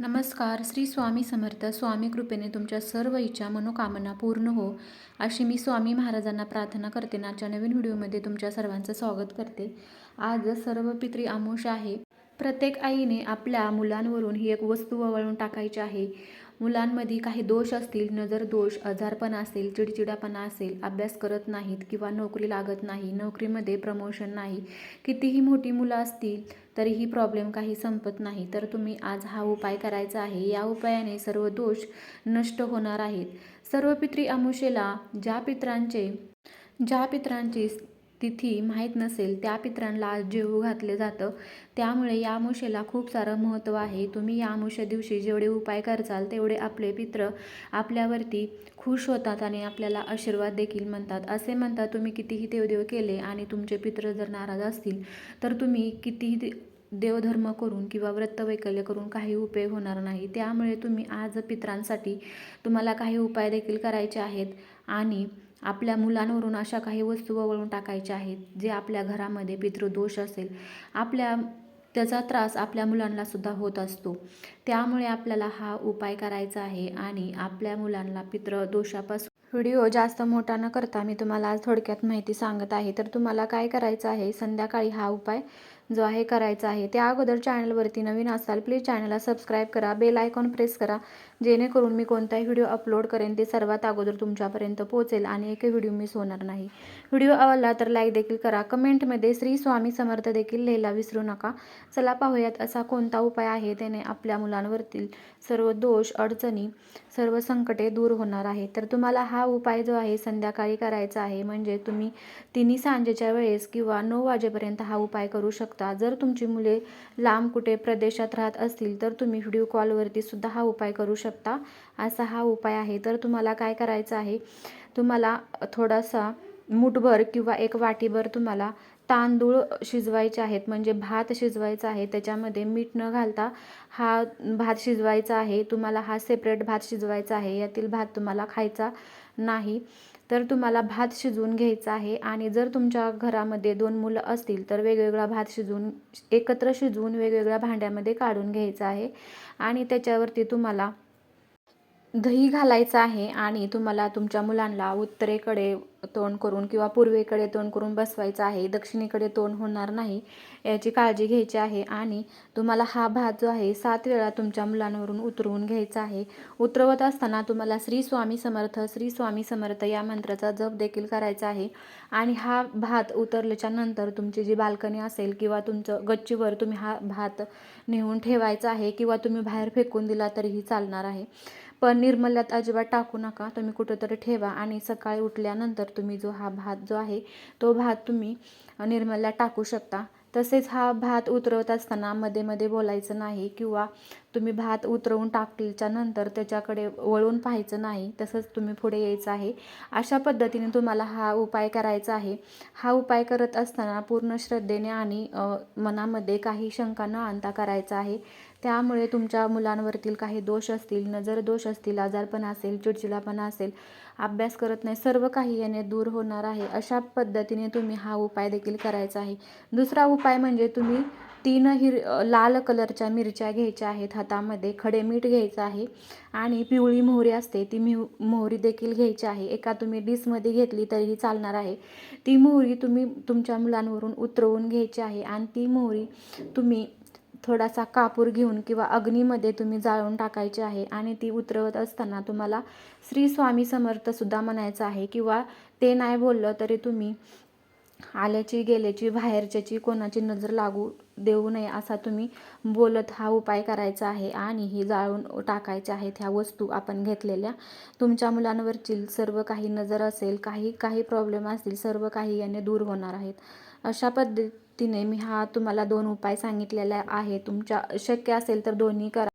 नमस्कार श्री स्वामी समर्थ स्वामी कृपेने तुमच्या सर्व इच्छा मनोकामना पूर्ण हो. अशी मी स्वामी महाराजांना प्रार्थना करते आजच्या नवीन व्हिडिओमध्ये तुमच्या सर्वांचं स्वागत करते. आज सर्व पित्री आमोश आहे. प्रत्येक आईने आपल्या मुलांवरून ही एक वस्तू वळून टाकायची आहे. मुलांमध्ये काही दोष असतील नजर दोष आजारपण असेल चिडचिडापणा असेल अभ्यास करत नाहीत किंवा नोकरी लागत नाही नोकरीमध्ये प्रमोशन नाही कितीही मोठी मुलं असतील तरीही प्रॉब्लेम काही संपत नाही. तर तुम्ही आज हा उपाय करायचा आहे. या उपायाने सर्व दोष नष्ट होणार आहेत. सर्व पित्री अमुषेला ज्या पित्रांचे ज्या पित्रांची तिथी माहीत नसेल त्या पित्रांना आज जेवू घातले जातं. त्यामुळे या मुशेला खूप सारं महत्त्व आहे. तुम्ही या मुशा दिवशी जेवढे उपाय करचाल तेवढे आपले पित्र आपल्यावरती खुश होतात आणि आपल्याला आशीर्वाद देखील म्हणतात. असे म्हणतात तुम्ही कितीही देवदेव केले आणि तुमचे पित्र जर नाराज असतील तर तुम्ही कितीही दे देवधर्म करून किंवा व्रतवैकल्य करून काही उपयोग होणार नाही. त्यामुळे तुम्ही आज पित्रांसाठी तुम्हाला काही उपाय देखील करायचे आहेत आणि आपल्या मुलांवरून अशा काही वस्तू वळून टाकायच्या आहेत जे आपल्या घरामध्ये पितृदोष असेल. आपल्या त्याचा त्रास आपल्या मुलांना सुद्धा होत असतो. त्यामुळे आपल्याला हा उपाय करायचा आहे आणि आपल्या मुलांना पितृदोषापासून व्हिडिओ जास्त मोठा न करता मी तुम्हाला आज थोडक्यात माहिती सांगत आहे. तर तुम्हाला काय करायचं आहे? संध्याकाळी हा उपाय जो आहे करायचा आहे. त्या अगोदर चॅनलवरती नवीन असाल प्लीज चॅनलला सबस्क्राईब करा बेल आयकॉन प्रेस करा जेणेकरून मी कोणताही व्हिडिओ अपलोड करेन ते सर्वात अगोदर तुमच्यापर्यंत पोहोचेल आणि एकही व्हिडिओ मिस होणार नाही. व्हिडिओ आवडला तर लाईक देखील करा. कमेंटमध्ये श्री स्वामी समर्थ देखील लिहायला विसरू नका. चला पाहूयात असा कोणता उपाय आहे त्याने आपल्या मुलांवरतील सर्व दोष अडचणी सर्व संकटे दूर होणार आहे तर तुम्हाला हा उपाय जो आहे संध्याकाळी करायचा आहे म्हणजे तुम्ही तिन्ही सांजेच्या वेळेस किंवा नऊ वाजेपर्यंत हा उपाय करू शकता. जर तुमची मुले लांब कुठे प्रदेशात राहत असतील तर तुम्ही व्हिडिओ कॉलवरती सुद्धा हा उपाय करू शकता. असा हा उपाय आहे. तर तुम्हाला काय करायचं आहे? तुम्हाला थोडासा मुठभर किंवा एक वाटीभर तुम्हाला तांदूळ शिजवायचे आहेत म्हणजे भात शिजवायचा आहे त्याच्यामध्ये मीठ न घालता हा भात शिजवायचा आहे तुम्हाला हा सेपरेट भात शिजवायचा आहे यातील भात तुम्हाला खायचा नाही. तर तुम्हाला भात शिजवून घ्यायचा आहे आणि जर तुमच्या घरामध्ये दोन मुलं असतील तर वेगवेगळा भात शिजवून एकत्र शिजवून वेगवेगळ्या भांड्यामध्ये काढून घ्यायचा आहे आणि त्याच्यावरती तुम्हाला दही घालायचं आहे आणि तुम्हाला तुमच्या मुलांना उत्तरेकडे तोंड करून किंवा पूर्वेकडे तोंड करून बसवायचं आहे दक्षिणेकडे तोंड होणार नाही याची काळजी घ्यायची आहे आणि तुम्हाला हा भात जो आहे सात वेळा तुमच्या मुलांवरून उतरवून घ्यायचा आहे. उतरवत असताना तुम्हाला श्री स्वामी समर्थ श्री स्वामी समर्थ या मंत्राचा जप देखील करायचा आहे आणि हा भात उतरल्याच्या नंतर तुमची जी बाल्कनी असेल किंवा तुमचं गच्चीवर तुम्ही हा भात नेऊन ठेवायचा आहे किंवा तुम्ही बाहेर फेकून दिला तरीही चालणार आहे. पण निर्मल्यात अजिबात टाकू नका. तुम्ही कुठंतरी ठेवा आणि सकाळी उठल्यानंतर तुम्ही जो हा भात जो आहे तो भात तुम्ही निर्मल्यात टाकू शकता. तसेच हा भात उतरवत असताना मध्ये मध्ये बोलायचं नाही किंवा तुम्ही भात उतरवून टाकल्याच्या नंतर त्याच्याकडे वळून पाहायचं नाही तसंच तुम्ही पुढे यायचं आहे. अशा पद्धतीने तुम्हाला हा उपाय करायचा आहे. हा उपाय करत असताना पूर्ण श्रद्धेने आणि मनामध्ये काही शंका न आणता करायचा आहे. त्यामुळे तुमच्या मुलांवरतील काही दोष असतील नजर दोष असतील आजारपण असेल चिडचिडापणा असेल अभ्यास करत नाही सर्व काही याने दूर होणार आहे. अशा पद्धतीने तुम्ही हा उपाय देखील करायचा आहे. दुसरा उपाय म्हणजे तुम्ही तीन हिर लाल कलरच्या मिरच्या घ्यायच्या आहेत हातामध्ये खडे मीठ घ्यायचं आहे आणि पिवळी मोहरी असते ती मिव मोहरी देखील घ्यायची आहे. एका तुम्ही डिसमध्ये घेतली तरीही चालणार आहे. ती मोहरी तुम्ही तुमच्या मुलांवरून उतरवून घ्यायची आहे आणि ती मोहरी तुम्ही थोडासा कापूर घेऊन किंवा अग्नीमध्ये तुम्ही जाळून टाकायचे आहे आणि ती उतरवत असताना तुम्हाला श्री स्वामी समर्थसुद्धा म्हणायचं आहे किंवा ते नाही बोललं तरी तुम्ही आल्याची गेल्याची बाहेरच्याची कोणाची नजर लागू देऊ नये असा तुम्ही बोलत हा उपाय करायचा आहे आणि ही जाळून टाकायच्या आहेत ह्या वस्तू आपण घेतलेल्या. तुमच्या मुलांवरची सर्व काही नजर असेल काही काही प्रॉब्लेम असतील सर्व काही याने दूर होणार आहेत. अशा पद्धतीने मी हा तुम्हाला दोन उपाय सांगितलेला आहे तुमच्या शक्य असेल तर दोन्ही करा.